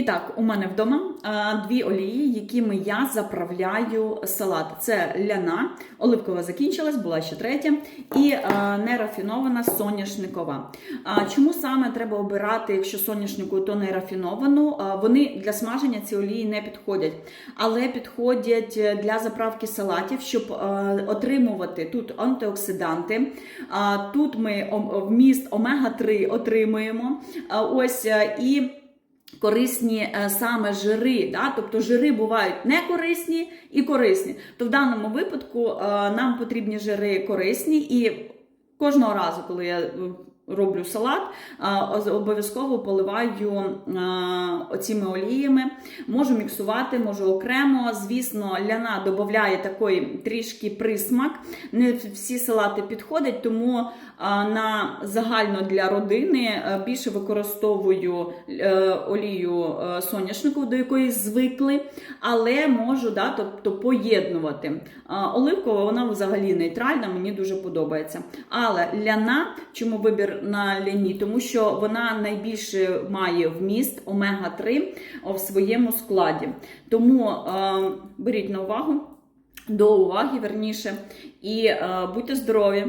І так, у мене вдома дві олії, якими я заправляю салат. Це ляна, оливкова закінчилась, була ще третя, і нерафінована соняшникова. Чому саме треба обирати, якщо соняшнику, то не рафіновану? А, вони для смаження ці олії не підходять, але підходять для заправки салатів, щоб отримувати тут антиоксиданти. Тут ми вміст омега-3 отримуємо. А, ось і. Корисні е, саме жири, да? тобто жири бувають не корисні і корисні. То в даному випадку е, нам потрібні жири корисні, і кожного разу, коли я е, роблю салат, обов'язково поливаю оціми оліями. Можу міксувати, можу окремо. Звісно, ляна додає такий трішки присмак. Не всі салати підходять, тому на загально для родини е, більше використовую е, олію е, соняшнику, до якої звикли, але можу да, тобто, поєднувати. Оливкова вона взагалі нейтральна, мені дуже подобається. Але ляна, чому вибір на ляні? Тому що вона найбільше має вміст омега-3 в своєму складі. Тому е, беріть на увагу, до уваги верніше, і е, будьте здорові!